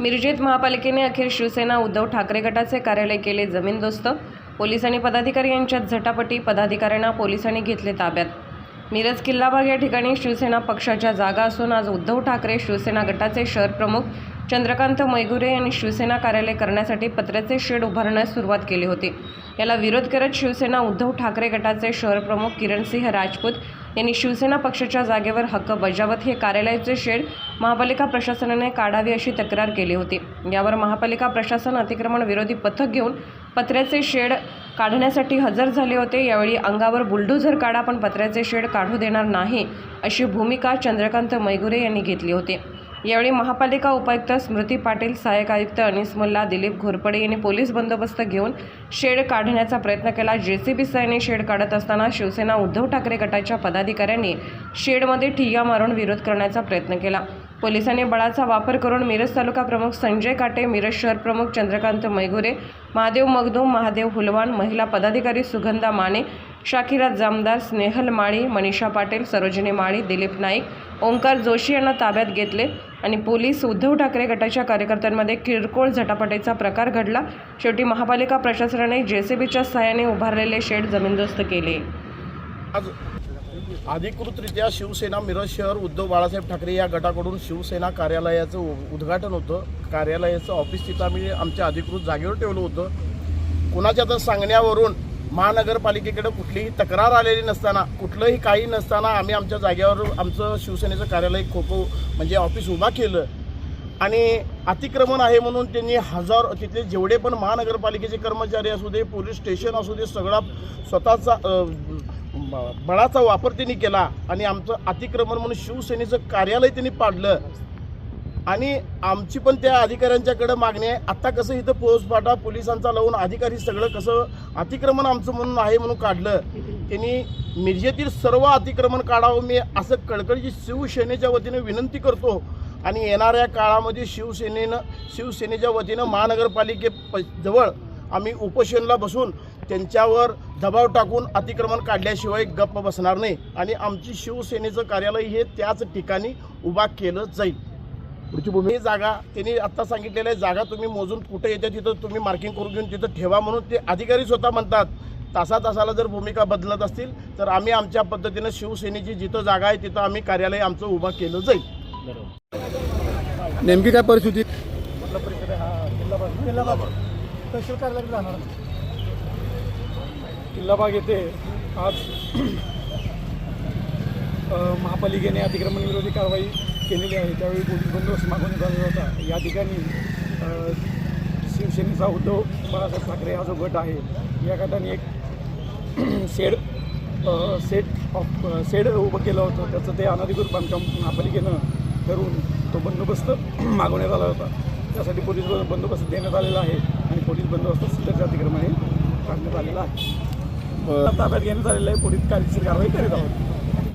मिरजेत महापालिकेने अखेर शिवसेना उद्धव ठाकरे गटाचे कार्यालय केले जमीनदोस्त पोलीस आणि पदाधिकारी यांच्यात झटापटी पदाधिकाऱ्यांना पोलिसांनी घेतले ताब्यात. मिरज किल्लाबाग या ठिकाणी शिवसेना पक्षाच्या जागा असून आज उद्धव ठाकरे शिवसेना गटाचे शहर प्रमुख चंद्रकांत मैगुरे यांनी शिवसेना कार्यालय करण्यासाठी पत्र्याचे शेड उभारण्यास सुरुवात केली होती. याला विरोध करत शिवसेना उद्धव ठाकरे गटाचे शहर प्रमुख किरणसिंह राजपूत यांनी शिवसेना पक्षाच्या जागेवर हक्क बजावत हे कार्यालयाचे शेड महापालिका प्रशासनाने काढावे अशी तक्रार केली होती. यावर महापालिका प्रशासन अतिक्रमण विरोधी पथक घेऊन पत्र्याचे शेड काढण्यासाठी हजर झाले होते. यावेळी अंगावर बुलडोझर काढा पण पत्र्याचे शेड काढू देणार नाही अशी भूमिका चंद्रकांत मैगुरे यांनी घेतली होती. यावेळी महापालिका उपायुक्त स्मृती पाटील सहाय्यक आयुक्त अनिस मुल्ला दिलीप घोरपडे यांनी पोलीस बंदोबस्त घेऊन शेड काढण्याचा प्रयत्न केला. जेसीबी सहाय्याने शेड काढत असताना शिवसेना उद्धव ठाकरे गटाच्या पदाधिकाऱ्यांनी शेडमध्ये ठिय्या मारून विरोध करण्याचा प्रयत्न केला. पोलिसांनी बळाचा वापर करून मिरज तालुका प्रमुख संजय काटे मिरज शहर प्रमुख चंद्रकांत मैगुरे महादेव मगदूम महादेव हुलवान महिला पदाधिकारी सुगंधा माने शाकिरा जामदार स्नेहल माळी मनीषा पाटील सरोजिनी माळी दिलीप नाईक ओंकार जोशी यांना ताब्यात घेतले आणि पोलीस उद्धव ठाकरे गटाच्या कार्यकर्त्यांमध्ये किरकोळ झटापटीचा प्रकार घडला. शेवटी महापालिका प्रशासनाने जेसीबीच्या सहाय्याने उभारलेले शेड जमीनदोस्त केले. आज अधिकृतरित्या शिवसेना मिरज शहर उद्धव बाळासाहेब ठाकरे या गटाकडून शिवसेना कार्यालयाचं उ- उद्घाटन होतं. कार्यालयाचं ऑफिस तिथं आम्ही आमच्या अधिकृत जागेवर ठेवलं होतं. कुणाच्या तर सांगण्यावरून महानगरपालिकेकडे कुठलीही तक्रार आलेली नसताना कुठलंही काही नसताना आम्ही आमच्या जागेवर आमचं शिवसेनेचं कार्यालय खो खो म्हणजे ऑफिस उभा केलं. आणि अतिक्रमण आहे म्हणून त्यांनी हजार तिथले जेवढे पण महानगरपालिकेचे कर्मचारी असू दे पोलीस स्टेशन असू दे सगळा स्वतःचा बळाचा वापर त्यांनी केला आणि आमचं अतिक्रमण म्हणून शिवसेनेचं कार्यालय त्यांनी पाडलं. आणि आमची पण त्या अधिकाऱ्यांच्याकडे मागणी आहे. आत्ता कसं इथं पोहोचपाटा पोलिसांचा लावून अधिकारी सगळं कसं अतिक्रमण आमचं म्हणून आहे म्हणून काढलं. त्यांनी मिरजेतील सर्व अतिक्रमण काढावं. मी असं कळकळीची शिवसेनेच्या वतीने विनंती करतो. आणि येणाऱ्या काळामध्ये शिवसेनेनं शिवसेनेच्या वतीनं महानगरपालिके प- जवळ आम्ही उपोषणला बसून त्यांच्यावर दबाव टाकून अतिक्रमण काढल्याशिवाय गप्प बसणार नाही. आणि आमची शिवसेनेचं कार्यालय हे त्याच ठिकाणी उभा केलं जाईल. पुढची भूमी. ही जागा त्यांनी आत्ता सांगितलेलं आहे जागा तुम्ही मोजून कुठे येते तिथं तुम्ही मार्किंग करून घेऊन तिथं ठेवा म्हणून ते अधिकारी स्वतः म्हणतात. तासा तासाला जर भूमिका बदलत असतील तर आम्ही आमच्या पद्धतीनं शिवसेनेची जिथं जागा आहे तिथं आम्ही कार्यालय आमचं उभं केलं जाईल. नेमकी काय परिस्थिती? किल्लाबाग येथे आज महापालिकेने अतिक्रमण विरोधी कारवाई केलेली आहे. त्यावेळी पोलीस बंदोबस्त मागवण्यात आलेला होता. या ठिकाणी शिवसेनेचा उद्धव बाळासाहेब ठाकरे हा जो गट आहे या गटाने एक शेड सेट ऑफ शेड उभं केलं होतं. त्याचं ते अनधिकृत बांधकाम महापालिकेनं करून तो बंदोबस्त मागवण्यात आला होता. त्यासाठी पोलीस बंदोबस्त देण्यात आलेला आहे आणि पोलीस बंदोबस्त सध्याच्या अतिक्रमणे काढण्यात आलेला आहे. ताब्यात घेण्यात आलेलं आहे. पोलीस कायदेशीर कारवाई करीत आहोत.